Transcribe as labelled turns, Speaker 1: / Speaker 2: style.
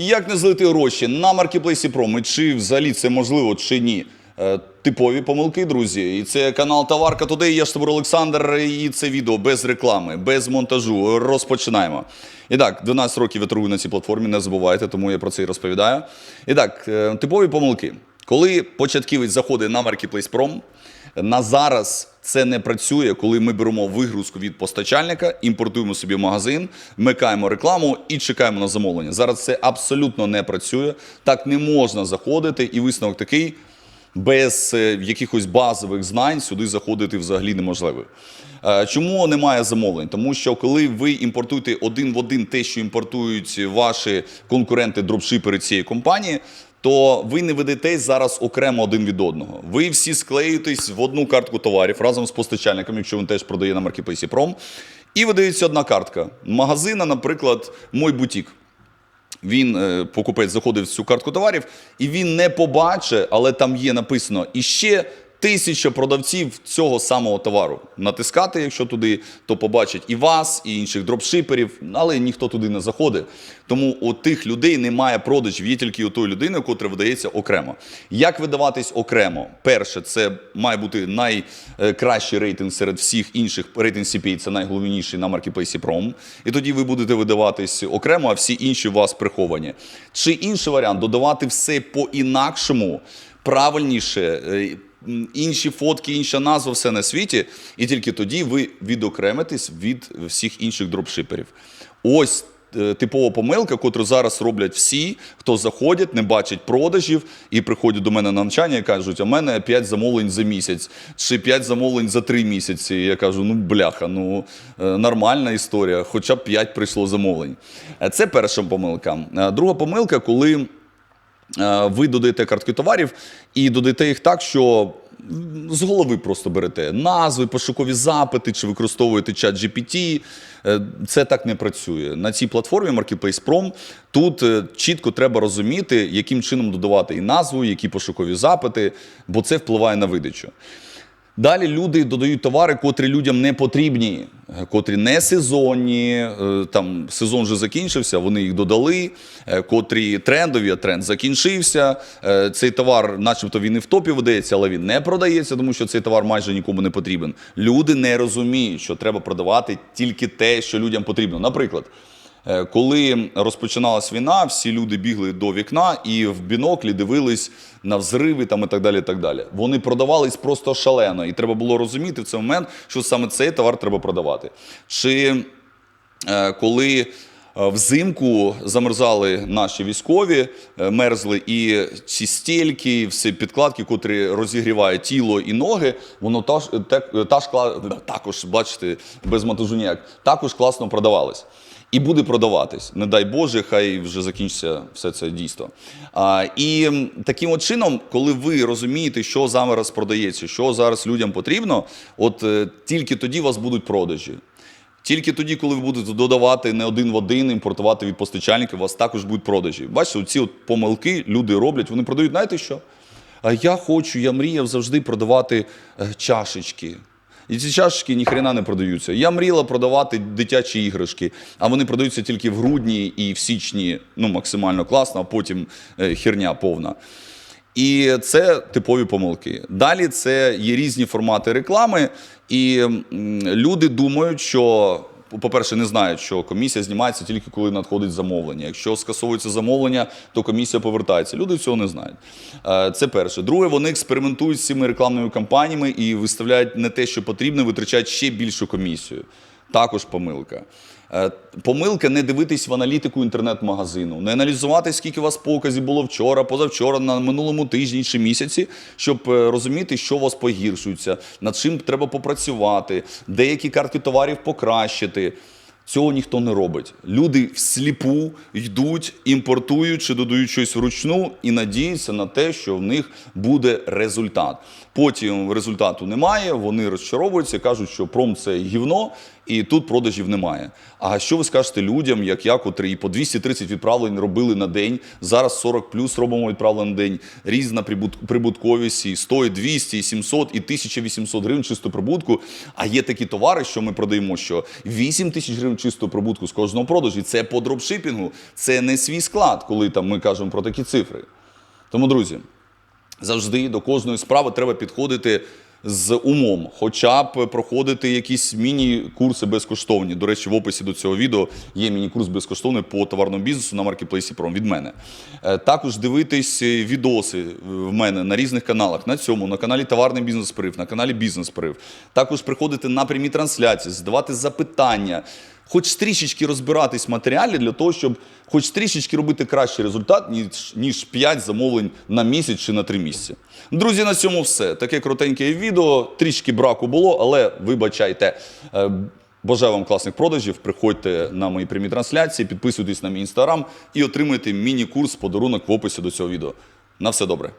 Speaker 1: Як не злити гроші на маркетплейсі Пром? І Чи взагалі це можливо, чи ні? Е, Типові помилки, друзі. І це канал Товарка Today. Я Штабур Олександр. І це відео без реклами, без монтажу. Розпочинаємо. І так, 12 років я торгую на цій платформі, не забувайте, тому я про це і розповідаю. І так, е, типові помилки. Коли початківець заходить на Marketplace на зараз це не працює, коли ми беремо вигрузку від постачальника, імпортуємо собі магазин, вмикаємо рекламу і чекаємо на замовлення. Зараз це абсолютно не працює. Так не можна заходити, і висновок такий. Без е, якихось базових знань сюди заходити взагалі неможливо. Е, Чому немає замовлень? Тому що коли ви імпортуєте один в один те, що імпортують ваші конкуренти дропшипери цієї компанії, то ви не ведетесь зараз окремо один від одного. Ви всі склеюєтесь в одну картку товарів разом з постачальником, якщо він теж продає на маркетплейсі Пром, і видається одна картка магазина, наприклад, Мой бутік. Він е, покупець заходить в цю картку товарів, і він не побачить, але там є написано іще тисяча продавців цього самого товару. Натискати, якщо туди, то побачить і вас, і інших дропшиперів, але ніхто туди не заходить. Тому у тих людей немає продажів, є тільки у тої людини, котра видається окремо. Як видаватись окремо? Перше, це має бути найкращий рейтинг серед всіх інших. Рейтинг CPA – це найголовніший на маркетплейсі Prom. І тоді ви будете видаватись окремо, а всі інші у вас приховані. Чи інший варіант додавати все по-інакшому, правильніше. Інші фотки, інша назва, все на світі, і тільки тоді ви відокремитесь від всіх інших дропшиперів. Ось е, типова помилка, котру зараз роблять всі, хто заходять, не бачать продажів і приходять до мене на навчання і кажуть, а в мене 5 замовлень за місяць чи 5 замовлень за 3 місяці. Я кажу, ну бляха, ну е, нормальна історія, хоча б 5 прийшло замовлень. Е, Це перша помилка. Друга помилка, коли ви додаєте картки товарів і додаєте їх так, що з голови просто берете назви, пошукові запити, чи використовуєте чат GPT. Е, Це так не працює. На цій платформі Marketplace Prom тут е, чітко треба розуміти, яким чином додавати і назву, які пошукові запити, бо це впливає на видачу. Далі люди додають товари, котрі людям не потрібні, е, котрі не сезонні. е, Там сезон вже закінчився, вони їх додали. е, Котрі трендові, а тренд закінчився. е, Цей товар, начебто, він і в топі видається, але він не продається, тому що цей товар майже нікому не потрібен. Люди не розуміють, що треба продавати тільки те, що людям потрібно. Наприклад. Е, Коли розпочиналась війна, всі люди бігли до вікна і в біноклі дивились на взриви там і так далі. і так далі. Вони продавались просто шалено, і треба було розуміти в цей момент, що саме цей товар треба продавати. Чи е, коли е, Взимку замерзали наші військові, мерзли і ці стільки, всі підкладки, котрі розігрівають тіло і ноги, воно та те- та також, бачите, без монтажу ніяк, також класно продавалось. І буде продаватись. Не дай Боже, хай вже закінчиться все це дійство. А, і таким от чином, коли ви розумієте, що зараз продається, що зараз людям потрібно, от е, тільки тоді у вас будуть продажі. Тільки тоді, коли ви будете додавати не один в один, імпортувати від постачальників, у вас також будуть продажі. Бачите, ці помилки люди роблять, вони продають, знаєте що? А я хочу, я мріяв завжди продавати е, чашечки. І ці чашечки ніхрена не продаються. Я мріяла продавати дитячі іграшки, а вони продаються тільки в грудні і в січні, ну максимально класно, а потім е, херня повна. І це типові помилки. Далі це є різні формати реклами, і люди думають, що. По-перше, не знають, що комісія знімається тільки коли надходить замовлення. Якщо скасовується замовлення, то комісія повертається. Люди цього не знають. Е, Це перше. Друге, вони експериментують з цими рекламними кампаніями і виставляють не те, що потрібно, витрачають ще більшу комісію. Також помилка. Е, Помилка не дивитись в аналітику інтернет-магазину, не аналізувати, скільки у вас показів було вчора, позавчора, на минулому тижні чи місяці, щоб е, розуміти, що у вас погіршується, над чим треба попрацювати, деякі картки товарів покращити. Цього ніхто не робить. Люди всліпу йдуть, імпортують чи додають щось вручну і надіються на те, що в них буде результат. Потім результату немає, вони розчаровуються, кажуть, що пром це гівно, і тут продажів немає. А що ви скажете людям, як я, котрі по 230 відправлень робили на день, зараз 40 плюс робимо відправлень на день, різна прибутковість, і 100, і 200, і 700, і 1800 гривень чистого прибутку. А є такі товари, що ми продаємо, що 8 тисяч гривень чистого прибутку з кожного продажу. І це по дропшипінгу, це не свій склад, коли там ми кажемо про такі цифри. Тому, друзі, завжди до кожної справи треба підходити з умом, хоча б проходити якісь міні-курси безкоштовні. До речі, в описі до цього відео є міні-курс безкоштовний по товарному бізнесу на маркетплейсі Пром від мене. Е, Також дивитись е, відоси в мене на різних каналах. На цьому, на каналі Товарний бізнес Прив, на каналі Бізнес Прив. Також приходити на прямі трансляції, задавати запитання хоч трішечки розбиратись в матеріалі для того, щоб хоч трішечки робити кращий результат, ніж, ніж 5 замовлень на місяць чи на 3 місяці. Друзі, на цьому все. Таке коротеньке відео. Трішки браку було, але вибачайте. Е, Бажаю вам класних продажів. Приходьте на мої прямі трансляції, підписуйтесь на мій інстаграм і отримайте міні-курс подарунок в описі до цього відео. На все добре.